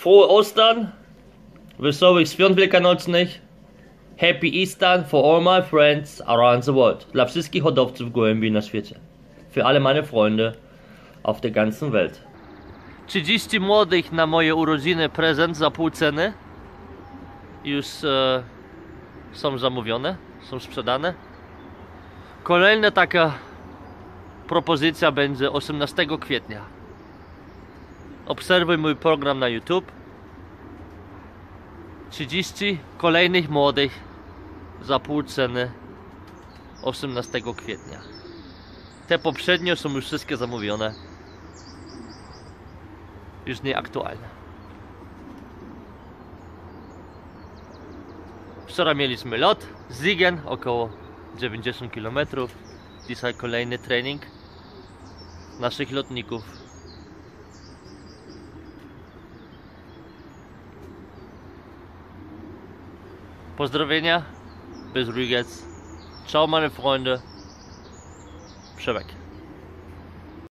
Frohe Ostern, wesołych świąt wielkanocnych, Happy Easter for all my friends around the world. Dla wszystkich hodowców gołębi na świecie. Für alle meine Freunde auf der ganzen Welt. 30 młodych na moje urodziny prezent za pół ceny. Już e, są zamówione, są sprzedane. Kolejna taka propozycja będzie 18 kwietnia. Obserwuj mój program na YouTube. 30 kolejnych młodych za pół ceny 18 kwietnia. Te poprzednie są już wszystkie zamówione. Już nieaktualne. Wczoraj mieliśmy lot z Zigen, około 90 km. Dzisiaj kolejny trening naszych lotników. Pozdrowienia, bis Rügetz. Ciao meine Freunde. Przemek.